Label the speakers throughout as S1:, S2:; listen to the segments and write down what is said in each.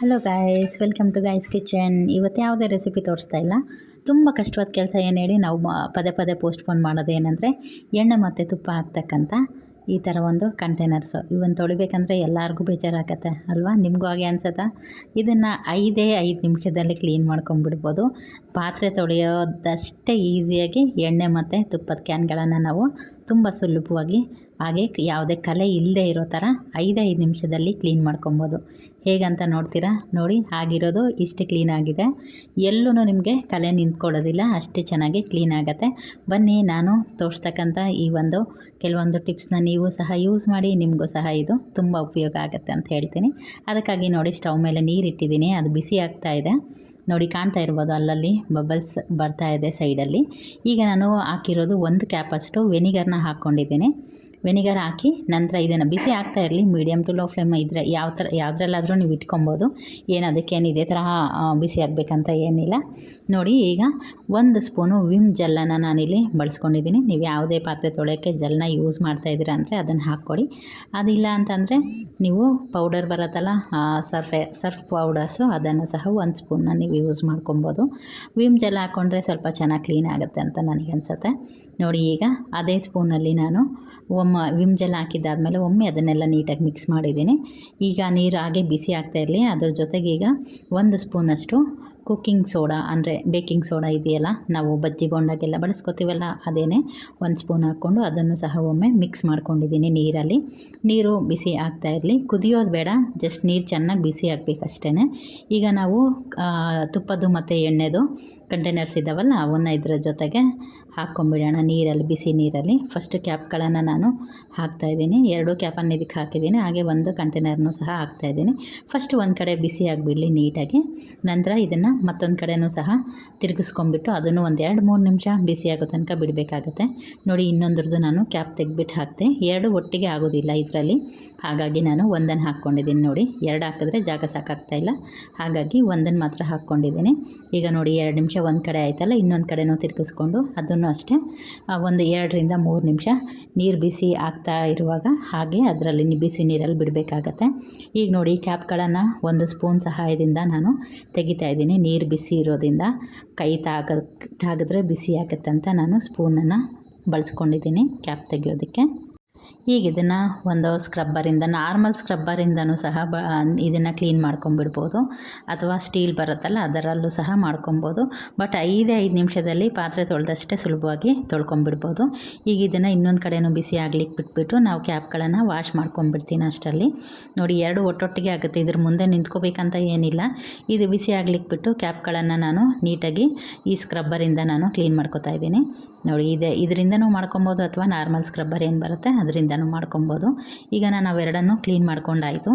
S1: Hello guys welcome to guys kitchen ಇವತ್ತು ಯಾವುದೇ recipe ತೋರಿಸ್ತಾ ಇಲ್ಲ. ತುಂಬ ಕಷ್ಟವಾದ ಕೆಲಸ ಏನು ಹೇಳಿ ನಾವು ಪದೇ ಪದೇ ಪೋಸ್ಟ್ಪೋನ್ ಮಾಡೋದು ಏನಂದರೆ ಎಣ್ಣೆ ಮತ್ತು ತುಪ್ಪ ಹಾಕ್ತಕ್ಕಂಥ ಈ ಥರ ಒಂದು ಕಂಟೈನರ್ಸು ಇವನ್ ತೊಳಿಬೇಕಂದ್ರೆ ಎಲ್ಲರಿಗೂ ಬೇಜಾರಾಗತ್ತೆ ಅಲ್ವಾ? ನಿಮಗೂ ಹಾಗೆ ಅನ್ಸತ್ತಾ? ಇದನ್ನು ಐದೇ ಐದು ನಿಮಿಷದಲ್ಲಿ ಕ್ಲೀನ್ ಮಾಡ್ಕೊಂಡ್ಬಿಡ್ಬೋದು. ಪಾತ್ರೆ ತೊಳೆಯೋದಷ್ಟೇ ಈಸಿಯಾಗಿ ಎಣ್ಣೆ ಮತ್ತು ತುಪ್ಪದ ಕ್ಯಾನ್ಗಳನ್ನು ನಾವು ತುಂಬ ಸುಲಭವಾಗಿ ಹಾಗೆ ಯಾವುದೇ ಕಲೆ ಇಲ್ಲದೆ ಇರೋ ಥರ ಐದೈದು ನಿಮಿಷದಲ್ಲಿ ಕ್ಲೀನ್ ಮಾಡ್ಕೊಬೋದು. ಹೇಗಂತ ನೋಡ್ತೀರಾ? ನೋಡಿ ಆಗಿರೋದು ಇಷ್ಟು ಕ್ಲೀನ್ ಆಗಿದೆ. ಎಲ್ಲೂ ನಿಮಗೆ ಕಲೆ ನಿಂತ್ಕೊಳ್ಳೋದಿಲ್ಲ, ಅಷ್ಟೇ ಚೆನ್ನಾಗಿ ಕ್ಲೀನ್ ಆಗುತ್ತೆ. ಬನ್ನಿ, ನಾನು ತೋರಿಸ್ತಕ್ಕಂಥ ಈ ಒಂದು ಕೆಲವೊಂದು ಟಿಪ್ಸ್ನ ನೀವು ಸಹ ಯೂಸ್ ಮಾಡಿ ನಿಮಗೂ ಸಹ ಇದು ತುಂಬ ಉಪಯೋಗ ಆಗುತ್ತೆ ಅಂತ ಹೇಳ್ತೀನಿ. ಅದಕ್ಕಾಗಿ ನೋಡಿ, ಸ್ಟವ್ ಮೇಲೆ ನೀರಿಟ್ಟಿದ್ದೀನಿ, ಅದು ಬಿಸಿ ಆಗ್ತಾ ಇದೆ. ನೋಡಿ, ಕಾಣ್ತಾ ಇರ್ಬೋದು ಅಲ್ಲಲ್ಲಿ ಬಬಲ್ಸ್ ಬರ್ತಾ ಇದೆ ಸೈಡಲ್ಲಿ. ಈಗ ನಾನು ಹಾಕಿರೋದು ಒಂದು ಕ್ಯಾಪಷ್ಟು ವೆನಿಗರ್ನ ಹಾಕ್ಕೊಂಡಿದ್ದೀನಿ. ವೆನಿಗರ್ ಹಾಕಿ ನಂತರ ಇದನ್ನು ಬಿಸಿ ಆಗ್ತಾ ಇರಲಿ ಮೀಡಿಯಮ್ ಟು ಲೋ ಫ್ಲೇಮ್ ಇದ್ರೆ ಯಾವ ಥರ ಯಾವುದ್ರಲ್ಲಾದರೂ ನೀವು ಇಟ್ಕೊಬೋದು. ಏನು ಅದಕ್ಕೇನು ಇದೇ ಆ, ಬಿಸಿ ಆಗಬೇಕಂತ ಏನಿಲ್ಲ. ನೋಡಿ ಈಗ ಒಂದು ಸ್ಪೂನು ವಿಮ್ ಜೆಲ್ಲನ್ನು ನಾನಿಲ್ಲಿ ಬಳಸ್ಕೊಂಡಿದ್ದೀನಿ. ನೀವು ಯಾವುದೇ ಪಾತ್ರೆ ತೊಳೆಯೋಕ್ಕೆ ಜೆಲ್ನ ಯೂಸ್ ಮಾಡ್ತಾ ಇದ್ದೀರ ಅಂದರೆ ಅದನ್ನು ಹಾಕ್ಕೊಡಿ. ಅದಿಲ್ಲ ಅಂತಂದರೆ ನೀವು ಪೌಡರ್ ಬರತ್ತಲ್ಲ ಸರ್ಫ್ ಸರ್ಫ್ ಪೌಡರ್ಸು ಅದನ್ನು ಸಹ ಒಂದು ಸ್ಪೂನ್ನ ನೀವು ಯೂಸ್ ಮಾಡ್ಕೊಬೋದು. ವಿಮ್ ಜೆಲ್ ಹಾಕ್ಕೊಂಡ್ರೆ ಸ್ವಲ್ಪ ಚೆನ್ನಾಗಿ ಕ್ಲೀನ್ ಆಗುತ್ತೆ ಅಂತ ನನಗನ್ಸುತ್ತೆ. ನೋಡಿ ಈಗ ಅದೇ ಸ್ಪೂನಲ್ಲಿ ನಾನು ಒಮ್ಮೆ ವಿಮ್ ಜೆಲ್ ಹಾಕಿದ್ದಾದಮೇಲೆ ಒಮ್ಮೆ ಅದನ್ನೆಲ್ಲ ನೀಟಾಗಿ ಮಿಕ್ಸ್ ಮಾಡಿದ್ದೀನಿ. ಈಗ ನೀರು ಹಾಗೆ ಬಿಸಿ ಆಗ್ತಾ ಇರಲಿ. ಅದ್ರ ಜೊತೆಗೆ ಈಗ ಒಂದು ಸ್ಪೂನಷ್ಟು ಕುಕ್ಕಿಂಗ್ ಸೋಡಾ ಅಂದರೆ ಬೇಕಿಂಗ್ ಸೋಡಾ ಇದೆಯಲ್ಲ, ನಾವು ಬಜ್ಜಿ ಬೋಂಡಾಗೆಲ್ಲ ಬಳಸ್ಕೊತೀವಲ್ಲ, ಅದೇನೆ ಒಂದು ಸ್ಪೂನ್ ಹಾಕ್ಕೊಂಡು ಅದನ್ನು ಸಹ ಒಮ್ಮೆ ಮಿಕ್ಸ್ ಮಾಡ್ಕೊಂಡಿದ್ದೀನಿ ನೀರಲ್ಲಿ. ನೀರು ಬಿಸಿ ಆಗ್ತಾ ಇರಲಿ, ಕುದಿಯೋದು ಬೇಡ, ಜಸ್ಟ್ ನೀರು ಚೆನ್ನಾಗಿ ಬಿಸಿ ಆಗಬೇಕಷ್ಟೇ ಈಗ ನಾವು ತುಪ್ಪದ್ದು ಮತ್ತು ಎಣ್ಣೆದು ಕಂಟೈನರ್ಸ್ ಇದ್ದಾವಲ್ಲ ಅವನ್ನ ಇದರ ಜೊತೆಗೆ ಹಾಕ್ಕೊಂಬಿಡೋಣ ನೀರಲ್ಲಿ, ಬಿಸಿ ನೀರಲ್ಲಿ. ಫಸ್ಟ್ ಕ್ಯಾಪ್ಗಳನ್ನು ನಾನು ಹಾಕ್ತಾಯಿದ್ದೀನಿ ಎರಡು ಕ್ಯಾಪನ್ನು ಇದಕ್ಕೆ ಹಾಕಿದ್ದೀನಿ, ಹಾಗೆ ಒಂದು ಕಂಟೈನರ್ನೂ ಸಹ ಹಾಕ್ತಾಯಿದ್ದೀನಿ ಫಸ್ಟ್ ಒಂದು ಕಡೆ ಬಿಸಿ ಆಗಿಬಿಡಲಿ ನೀಟಾಗಿ, ನಂತರ ಇದನ್ನು ಮತ್ತೊಂದು ಕಡೆನೂ ಸಹ ತಿರುಗಿಸ್ಕೊಂಬಿಟ್ಟು ಅದನ್ನು ಒಂದು ಎರಡು ಮೂರು ನಿಮಿಷ ಬಿಸಿ ಆಗೋ ತನಕ ಬಿಡಬೇಕಾಗತ್ತೆ. ನೋಡಿ ಇನ್ನೊಂದ್ರದ್ದು ನಾನು ಕ್ಯಾಪ್ ತೆಗೆದ್ಬಿಟ್ಟು ಹಾಕ್ತೆ ಎರಡು ಒಟ್ಟಿಗೆ ಆಗೋದಿಲ್ಲ ಇದರಲ್ಲಿ. ಹಾಗಾಗಿ ನಾನು ಒಂದನ್ನು ಹಾಕ್ಕೊಂಡಿದ್ದೀನಿ ನೋಡಿ. ಎರಡು ಹಾಕಿದ್ರೆ ಜಾಗ ಸಾಕಾಗ್ತಾ ಇಲ್ಲ. ಹಾಗಾಗಿ ಒಂದನ್ನು ಮಾತ್ರ ಹಾಕ್ಕೊಂಡಿದ್ದೀನಿ. ಈಗ ನೋಡಿ ಎರಡು ನಿಮಿಷ ಒಂದು ಕಡೆ ಆಯ್ತಲ್ಲ, ಇನ್ನೊಂದು ಕಡೆನೂ ತಿರುಗಿಸ್ಕೊಂಡು ಅದನ್ನು ಅಷ್ಟೇ ಒಂದು ಎರಡರಿಂದ ಮೂರು ನಿಮಿಷ ನೀರು ಬಿಸಿ ಆಗ್ತಾ ಇರುವಾಗ ಹಾಗೆ ಅದರಲ್ಲಿ ಬಿಸಿ ನೀರಲ್ಲಿ ಬಿಡಬೇಕಾಗತ್ತೆ. ಈಗ ನೋಡಿ ಕ್ಯಾಪ್ಗಳನ್ನು ಒಂದು ಸ್ಪೂನ್ ಸಹಾಯದಿಂದ ನಾನು ತೆಗಿತಾ ಇದ್ದೀನಿ. ನೀರು ಬಿಸಿ ಇರೋದ್ರಿಂದ ಕೈ ತಾಗ ತಾಗಿದ್ರೆ ಬಿಸಿ ಆಗುತ್ತೆ ಅಂತ ನಾನು ಸ್ಪೂನನ್ನು ಬಳಸ್ಕೊಂಡಿದ್ದೀನಿ ಕ್ಯಾಪ್ ತೆಗಿಯೋದಕ್ಕೆ. ಈಗ ಇದನ್ನು ಒಂದು ಸ್ಕ್ರಬ್ಬರಿಂದ ನಾರ್ಮಲ್ ಸ್ಕ್ರಬ್ಬರಿಂದನೂ ಸಹ ಬ, ಇದನ್ನು ಕ್ಲೀನ್ ಮಾಡ್ಕೊಂಬಿಡ್ಬೋದು ಅಥವಾ ಸ್ಟೀಲ್ ಬರುತ್ತಲ್ಲ, ಅದರಲ್ಲೂ ಸಹ ಮಾಡ್ಕೊಬೋದು. ಬಟ್ ಐದೇ ಐದು ನಿಮಿಷದಲ್ಲಿ ಪಾತ್ರೆ ತೊಳೆದಷ್ಟೇ ಸುಲಭವಾಗಿ ತೊಳ್ಕೊಂಬಿಡ್ಬೋದು ಈಗ ಇದನ್ನು ಇನ್ನೊಂದು ಕಡೆನೂ ಬಿಸಿ ಆಗ್ಲಿಕ್ಕೆ ಬಿಟ್ಬಿಟ್ಟು ನಾವು ಕ್ಯಾಪ್ಗಳನ್ನು ವಾಶ್ ಮಾಡ್ಕೊಂಬಿಡ್ತೀನಿ ಅಷ್ಟರಲ್ಲಿ. ನೋಡಿ, ಎರಡು ಒಟ್ಟೊಟ್ಟಿಗೆ ಆಗುತ್ತೆ. ಇದ್ರ ಮುಂದೆ ನಿಂತ್ಕೋಬೇಕಂತ ಏನಿಲ್ಲ. ಇದು ಬಿಸಿ ಆಗ್ಲಿಕ್ಕೆ ಬಿಟ್ಟು ಕ್ಯಾಪ್ಗಳನ್ನು ನಾನು ನೀಟಾಗಿ ಈ ಸ್ಕ್ರಬ್ಬರಿಂದ ನಾನು ಕ್ಲೀನ್ ಮಾಡ್ಕೊತಾ ಇದ್ದೀನಿ. ನೋಡಿ, ಇದೆ, ಇದರಿಂದನೂ ಮಾಡ್ಕೊಬೋದು ಅಥವಾ ನಾರ್ಮಲ್ ಸ್ಕ್ರಬ್ಬರ್ ಏನು ಬರುತ್ತೆ ಅದರಿಂದನೂ ಮಾಡ್ಕೊಬೋದು. ಈಗ ನಾನು ಅವೆರಡನ್ನು ಕ್ಲೀನ್ ಮಾಡ್ಕೊಂಡಾಯಿತು.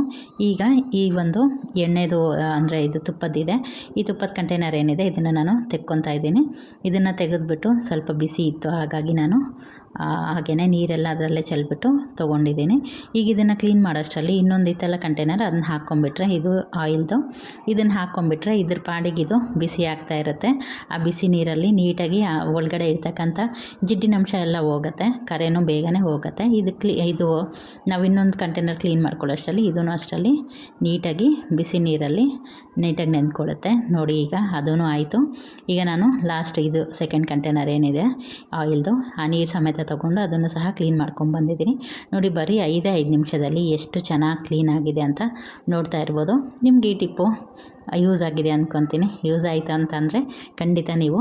S1: ಈಗ ಈ ಒಂದು ಎಣ್ಣೆದು ಅಂದರೆ ಇದು ತುಪ್ಪದ್ದಿದೆ ಈ ತುಪ್ಪದ ಕಂಟೈನರ್ ಏನಿದೆ, ಇದನ್ನು ನಾನು ತೆಕ್ಕೊತಾ ಇದ್ದೀನಿ. ಇದನ್ನು ತೆಗೆದುಬಿಟ್ಟು ಸ್ವಲ್ಪ ಬಿಸಿ ಇತ್ತು, ಹಾಗಾಗಿ ನಾನು ಹಾಗೆಯೇ ನೀರೆಲ್ಲ ಅದರಲ್ಲೇ ಚೆಲ್ಬಿಟ್ಟು ತೊಗೊಂಡಿದ್ದೀನಿ. ಈಗ ಇದನ್ನು ಕ್ಲೀನ್ ಮಾಡೋಷ್ಟರಲ್ಲಿ ಇನ್ನೊಂದು ಇತ್ತಲ್ಲ ಕಂಟೈನರ್ ಅದನ್ನ ಹಾಕ್ಕೊಂಬಿಟ್ರೆ ಇದು ಆಯಿಲ್ದು ಇದನ್ನು ಹಾಕ್ಕೊಂಬಿಟ್ರೆ ಇದ್ರ ಪಾಡಿಗಿದು ಬಿಸಿ ಆಗ್ತಾ ಇರುತ್ತೆ. ಆ ಬಿಸಿ ನೀರಲ್ಲಿ ನೀಟಾಗಿ ಒಳಗಡೆ ಇರ್ತಕ್ಕಂಥ ಜಿಡ್ಡಿನಂಶ ಎಲ್ಲ ಹೋಗುತ್ತೆ. ಕರೆನೂ ಬೇಗನೆ ಹೋಗುತ್ತೆ. ಇದು ಕ್ಲೀ ಇದು ನಾವು ಇನ್ನೊಂದು ಕಂಟೈನರ್ ಕ್ಲೀನ್ ಮಾಡ್ಕೊಳ್ಳೋಷ್ಟರಲ್ಲಿ ಇದೂ ಅಷ್ಟರಲ್ಲಿ ನೀಟಾಗಿ ಬಿಸಿ ನೀರಲ್ಲಿ ನೀಟಾಗಿ ನೆಂದ್ಕೊಳ್ಳುತ್ತೆ ನೋಡಿ ಈಗ ಅದೂ ಆಯಿತು. ಈಗ ನಾನು ಲಾಸ್ಟ್ ಇದು ಸೆಕೆಂಡ್ ಕಂಟೈನರ್ ಏನಿದೆ ಆಯಿಲ್ದು ಆ ನೀರು ಸಮೇತ ತೊಗೊಂಡು ಅದನ್ನು ಸಹ ಕ್ಲೀನ್ ಮಾಡ್ಕೊಂಡು ಬಂದಿದ್ದೀನಿ. ನೋಡಿ ಬರೀ ಐದೇ ಐದು ನಿಮಿಷದಲ್ಲಿ ಎಷ್ಟು ಚೆನ್ನಾಗಿ ಕ್ಲೀನ್ ಆಗಿದೆ ಅಂತ ನೋಡ್ತಾ ಇರ್ಬೋದು. ನಿಮ್ಗೆ ಈ ಟಿಪ್ಪು ಯೂಸ್ ಆಗಿದೆ ಅಂದ್ಕೊತೀನಿ ಯೂಸ್ ಆಯಿತು ಅಂತಂದರೆ ಖಂಡಿತ ನೀವು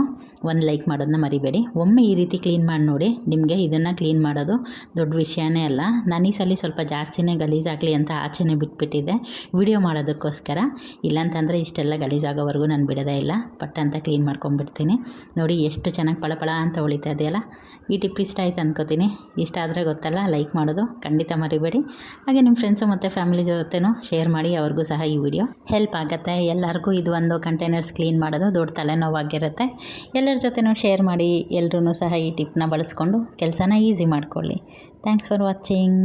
S1: ಒಂದು ಲೈಕ್ ಮಾಡೋದನ್ನ ಮರಿಬೇಡಿ. ಒಮ್ಮೆ ಈ ರೀತಿ ಕ್ಲೀನ್ ಮಾಡಿ ನೋಡಿ ನಿಮಗೆ ಇದನ್ನು ಕ್ಲೀನ್ ಮಾಡೋದು ದೊಡ್ಡ ವಿಷಯನೇ ಅಲ್ಲ. ನಾನು ಈ ಸಲ ಸ್ವಲ್ಪ ಜಾಸ್ತಿನೇ ಗಲೀಜಾಗಲಿ ಅಂತ ಆಚೆನೇ ಬಿಟ್ಬಿಟ್ಟಿದ್ದೆ. ವಿಡಿಯೋ ಮಾಡೋದಕ್ಕೋಸ್ಕರ. ಇಲ್ಲಾಂತಂದರೆ ಇಷ್ಟೆಲ್ಲ ಗಲೀಜಾಗೋವರೆಗೂ ನಾನು ಬಿಡೋದೇ ಇಲ್ಲ. ಪಟ್ ಅಂತ ಕ್ಲೀನ್ ಮಾಡ್ಕೊಂಡ್ಬಿಡ್ತೀನಿ. ನೋಡಿ ಎಷ್ಟು ಚೆನ್ನಾಗಿ ಪಳಪಳ ಅಂತ ಉಳಿತಾ ಇದೆಯಲ್ಲ. ಈ ಟಿಪ್ ಇಷ್ಟ ಆಯ್ತು ಅನ್ಕೋತೀನಿ. ಇಷ್ಟ ಆದರೆ ಗೊತ್ತಲ್ಲ ಲೈಕ್ ಮಾಡೋದು ಖಂಡಿತ ಮರಿಬೇಡಿ. ಹಾಗೆ ನಿಮ್ಮ ಫ್ರೆಂಡ್ಸು ಮತ್ತು ಫ್ಯಾಮಿಲಿ ಜೊತೆನೂ ಶೇರ್ ಮಾಡಿ, ಅವ್ರಿಗೂ ಸಹ ಈ ವಿಡಿಯೋ ಹೆಲ್ಪ್ ಆಗುತ್ತೆ. ಎಲ್ಲರಿಗೂ ಇದು ಒಂದು ಕಂಟೈನರ್ಸ್ ಕ್ಲೀನ್ ಮಾಡೋದು ದೊಡ್ಡ ತಲೆನೋವಾಗಿರುತ್ತೆ. ಎಲ್ಲರ ಜೊತೆನೂ ಶೇರ್ ಮಾಡಿ ಎಲ್ಲರೂ ಸಹ ಈ ಟಿಪ್ನ ಬಳಸ್ಕೊಂಡು ಕೆಲಸನ ಈಸಿ ಮಾಡ್ಕೊಳ್ಳಿ. Thanks for watching